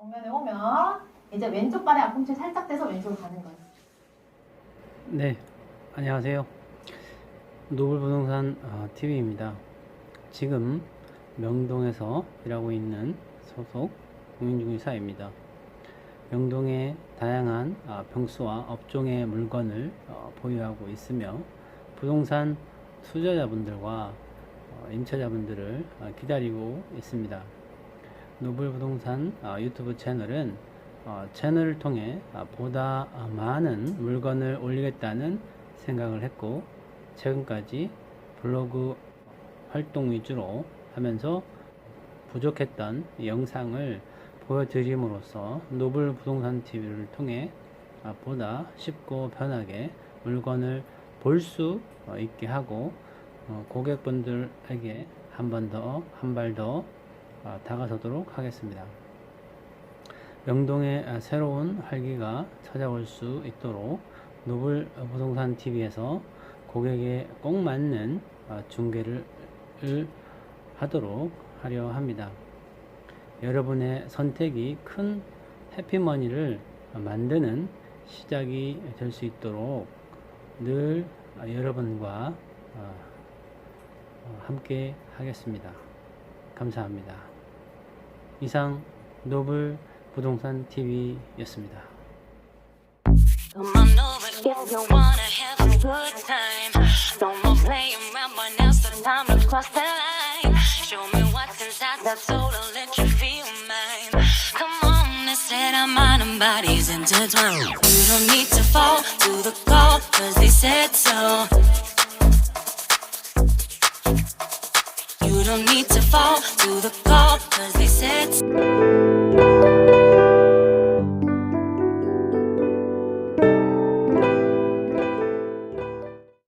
정면에 오면 이제 왼쪽 발에 앞꿈치 살짝 대서 왼쪽으로 가는 거예요. 네, 안녕하세요. 노블부동산 TV입니다. 지금 명동에서 일하고 있는 소속 공인중개사입니다. 명동의 다양한 아, 평수와 업종의 물건을 어, 보유하고 있으며 부동산 투자자분들과 어, 임차자분들을 어, 기다리고 있습니다. 노블 부동산 아, 유튜브 채널은 어, 채널을 통해 아, 보다 아, 많은 물건을 올리겠다는 생각을 했고 최근까지 블로그 활동 위주로 하면서 부족했던 영상을 보여드림으로써 노블 부동산 TV를 통해 아, 보다 쉽고 편하게 물건을 볼 수 있게 하고 어, 고객분들에게 한 번 더, 한 발더 아, 다가서도록 하겠습니다. 명동의 아, 새로운 활기가 찾아올 수 있도록 노블 부동산 TV에서 고객에 꼭 맞는 아, 중개를 을 하도록 하려 합니다. 여러분의 선택이 큰 해피머니를 만드는 시작이 될 수 있도록 늘 아, 여러분과 아, 어, 함께 하겠습니다. 감사합니다. 이상 노블 부동산 TV였습니다. Set our mind and bodies intertwined. You don't need to fall to the call, cause they said so. You don't need to fall to the call, cause you